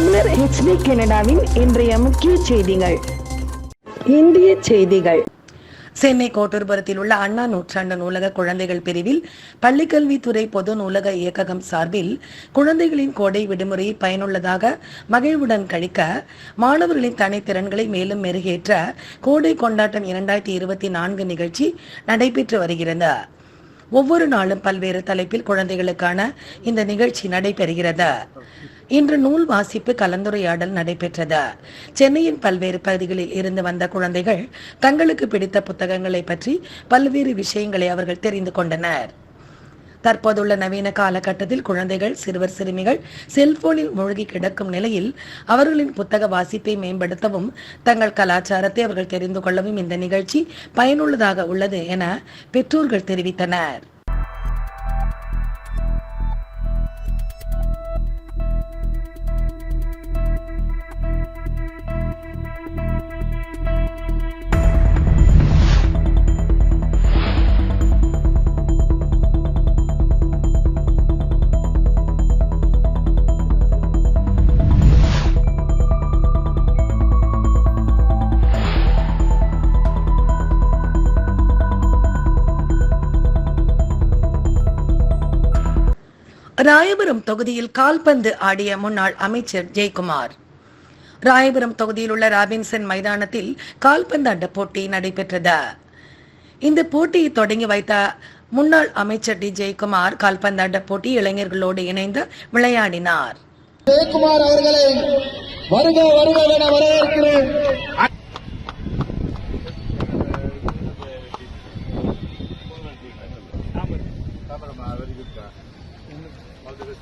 தமிழர் ஹெச்டி கனடாவின் இன்றைய முக்கிய செய்திகள். இந்திய செய்திகள். சென்னை கோட்டூர்புரத்தில் உள்ள அண்ணா நூற்றாண்டு நூலக குழந்தைகள் பிரிவில் பள்ளிக்கல்வித்துறை பொது நூலக இயக்ககம் சார்பில் குழந்தைகளின் கோடை விடுமுறையை பயனுள்ளதாக மகிழ்வுடன் கழிக்க மாணவர்களின் தனித்திறன்களை மேலும் மெருகேற்ற கோடை கொண்டாட்டம் இரண்டாயிரத்தி இருபத்தி நான்கு நிகழ்ச்சி நடைபெற்று வருகிறது. ஒவ்வொரு நாளும் பல்வேறு தலைப்பில் குழந்தைகளுக்கான இந்த நிகழ்ச்சி நடைபெறுகிறது. இன்று நூல் வாசிப்பு கலந்துரையாடல் நடைபெற்றது. சென்னையின் பல்வேறு பகுதிகளில் இருந்து வந்த குழந்தைகள் தங்களுக்கு பிடித்த புத்தகங்களை பற்றி பல்வேறு விஷயங்களை அவர்கள் தெரிந்து கொண்டனர். தற்போதுள்ள நவீன காலகட்டத்தில் குழந்தைகள் சிறுவர் சிறுமிகள் செல்போனில் மூழ்கி கிடக்கும் நிலையில் அவர்களின் புத்தக வாசிப்பை மேம்படுத்தவும் தங்கள் கலாச்சாரத்தை அவர்கள் தெரிந்து கொள்ளவும் இந்த நிகழ்ச்சி பயனுள்ளதாக உள்ளது என பெற்றோர்கள் தெரிவித்தனர். ராயபுரம் தொகுதியில் கால்பந்து ஆடிய முன்னாள் அமைச்சர் ஜெயக்குமார். ராயபுரம் தொகுதியில் உள்ள ராபின்சன் மைதானத்தில் கால்பந்தாட்ட போட்டி நடைபெற்றது. இந்த போட்டியை தொடங்கி வைத்த முன்னாள் அமைச்சர் டி. ஜெயக்குமார் கால்பந்தாட்ட போட்டி இளைஞர்களோடு இணைந்து விளையாடினார். ஜெயக்குமார் அவர்களை வருக வருக என வரவேற்கிறேன். Good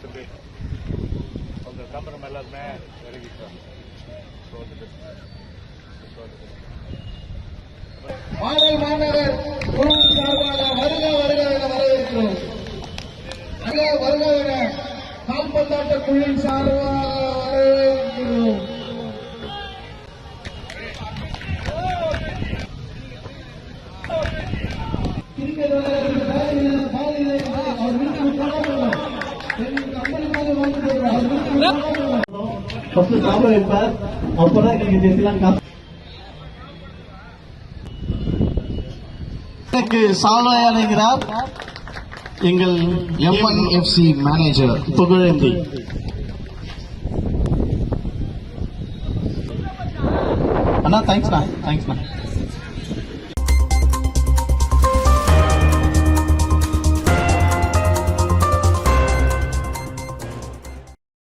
மாடல் மாநகர் குழுவின் சார்பாக வருக வருக என வரவேற்கிறோம். வருக வருக என கால்பந்தாட்ட குழுவின் சார்பாக வரவேற்கிறோம். அவர் போடுறோம் அவர் வீட்டுக்கு போகணும் ஃபர்ஸ்ட் சாப்பிட வைப்பார் அப்பதான் நீங்க பேசலாம் காசு எனக்கு சால்வை அணைகிறார் எங்கள் எம்என்எஃப்சி மேனேஜர் புகழேந்தி அண்ணா தேங்க்ஸ்ண்ணா தேங்க்ஸ்ண்ணா